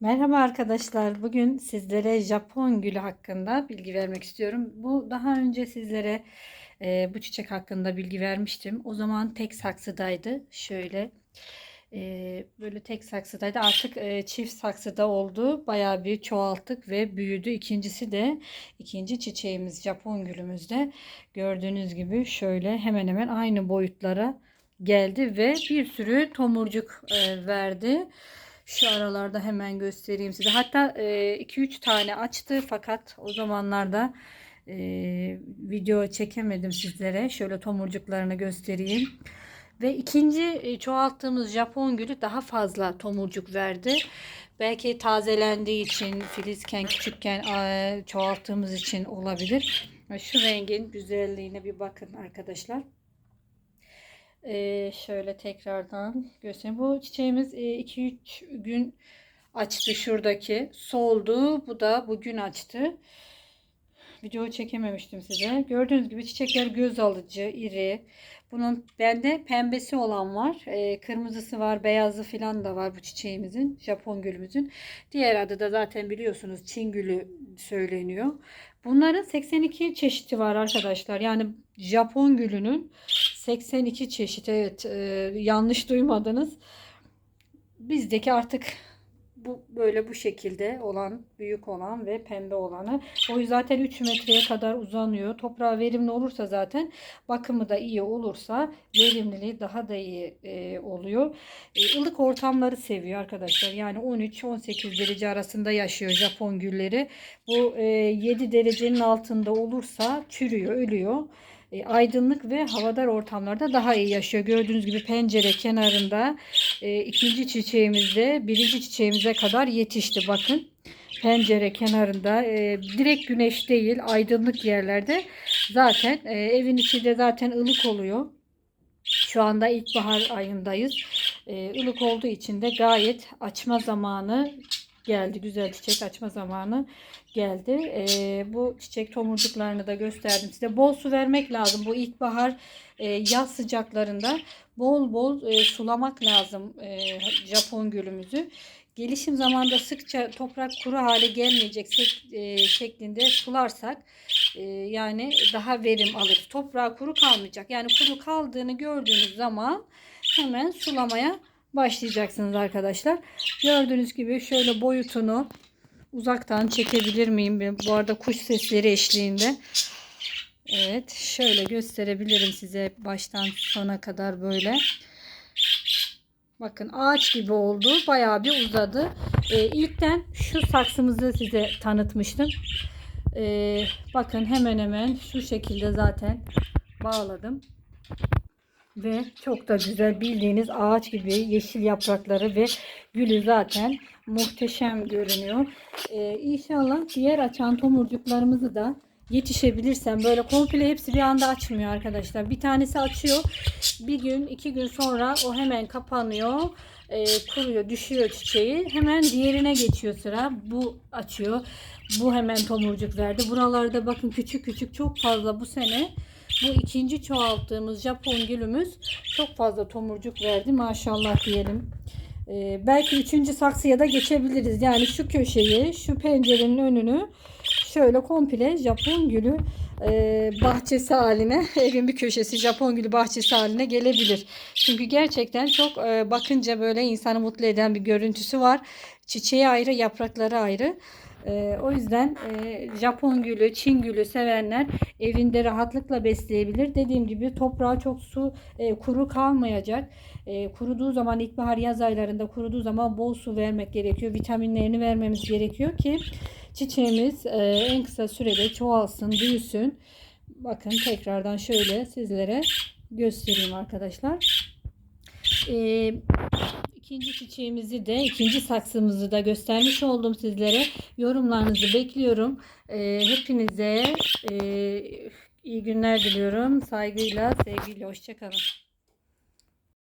Merhaba arkadaşlar. Bugün sizlere Japon gülü hakkında bilgi vermek istiyorum. Bu daha önce sizlere e, bu çiçek hakkında bilgi vermiştim. O zaman tek saksıdaydı. Şöyle e, böyle tek saksıdaydı. Artık e, çift saksıda oldu. Bayağı bir çoğalttık ve büyüdü. İkincisi de ikinci çiçeğimiz Japon gülümüzde gördüğünüz gibi şöyle hemen hemen aynı boyutlara geldi ve bir sürü tomurcuk e, verdi. Şu aralarda hemen göstereyim size. Hatta 2-3 tane açtı fakat o zamanlarda e, video çekemedim sizlere. Şöyle tomurcuklarını göstereyim. Ve ikinci e, çoğalttığımız Japon gülü daha fazla tomurcuk verdi. Belki tazelendiği için, filizken küçükken e, çoğalttığımız için olabilir. Şu rengin güzelliğine bir bakın arkadaşlar. Ee, şöyle tekrardan göstereyim. Bu çiçeğimiz 2-3 gün açtı şuradaki. Soldu. Bu da bugün açtı. Video çekememiştim size. Gördüğünüz gibi çiçekler göz alıcı, iri. Bunun bende pembesi olan var. E, kırmızısı var, beyazı falan da var bu çiçeğimizin. Japon gülümüzün. Diğer adı da zaten biliyorsunuz Çin gülü söyleniyor. Bunların 82 çeşidi var arkadaşlar. Yani Japon gülünün 82 çeşit. Evet e, yanlış duymadınız. Bizdeki artık bu böyle bu şekilde olan büyük olan ve pembe olanı. O zaten 3 metreye kadar uzanıyor. Toprağı verimli olursa zaten bakımı da iyi olursa verimliliği daha da iyi e, oluyor. E, ılık ortamları seviyor arkadaşlar. Yani 13-18 derece arasında yaşıyor Japon gülleri. Bu e, 7 derecenin altında olursa çürüyor, ölüyor. E, aydınlık ve havadar ortamlarda daha iyi yaşıyor. Gördüğünüz gibi pencere kenarında e, ikinci çiçeğimizde birinci çiçeğimize kadar yetişti. Bakın pencere kenarında e, direkt güneş değil aydınlık yerlerde zaten e, evin içi de zaten ılık oluyor. Şu anda ilkbahar ayındayız. E, ılık olduğu için de gayet açma zamanı geldi. Güzel çiçek açma zamanı geldi. E, bu çiçek tomurcuklarını da gösterdim size. Bol su vermek lazım. Bu ilkbahar e, yaz sıcaklarında bol bol e, sulamak lazım e, Japon gülümüzü. Gelişim zamanında sıkça toprak kuru hale gelmeyecek e, şeklinde sularsak e, yani daha verim alır. Toprağı kuru kalmayacak. Yani kuru kaldığını gördüğünüz zaman hemen sulamaya başlayacaksınız arkadaşlar. Gördüğünüz gibi şöyle boyutunu uzaktan çekebilir miyim? Bu arada kuş sesleri eşliğinde. Evet şöyle gösterebilirim size baştan sona kadar böyle. Bakın ağaç gibi oldu. Bayağı bir uzadı. Ee, ilkten şu saksımızı size tanıtmıştım. Ee, bakın hemen hemen şu şekilde zaten bağladım. Ve çok da güzel bildiğiniz ağaç gibi yeşil yaprakları ve gülü zaten muhteşem görünüyor. Ee, inşallah diğer açan tomurcuklarımızı da yetişebilirsem böyle komple hepsi bir anda açmıyor arkadaşlar. Bir tanesi açıyor. Bir gün iki gün sonra o hemen kapanıyor. E, kuruyor düşüyor çiçeği. Hemen diğerine geçiyor sıra. Bu açıyor. Bu hemen tomurcuk verdi. Buralarda bakın küçük küçük çok fazla bu sene bu ikinci çoğalttığımız Japon gülümüz çok fazla tomurcuk verdi. Maşallah diyelim. Ee, belki üçüncü saksıya da geçebiliriz. Yani şu köşeyi, şu pencerenin önünü şöyle komple Japon gülü e, bahçesi haline, evin bir köşesi Japon gülü bahçesi haline gelebilir. Çünkü gerçekten çok e, bakınca böyle insanı mutlu eden bir görüntüsü var. Çiçeği ayrı, yaprakları ayrı. E, o yüzden e, Japon gülü, Çin gülü sevenler evinde rahatlıkla besleyebilir. Dediğim gibi toprağa çok su e, kuru kalmayacak. E, kuruduğu zaman ilkbahar yaz aylarında kuruduğu zaman bol su vermek gerekiyor. Vitaminlerini vermemiz gerekiyor ki çiçeğimiz e, en kısa sürede çoğalsın, büyüsün. Bakın tekrardan şöyle sizlere göstereyim arkadaşlar. Ee, ikinci çiçeğimizi de ikinci saksımızı da göstermiş oldum sizlere. Yorumlarınızı bekliyorum. Ee, hepinize e, iyi günler diliyorum. Saygıyla, sevgiyle, hoşçakalın.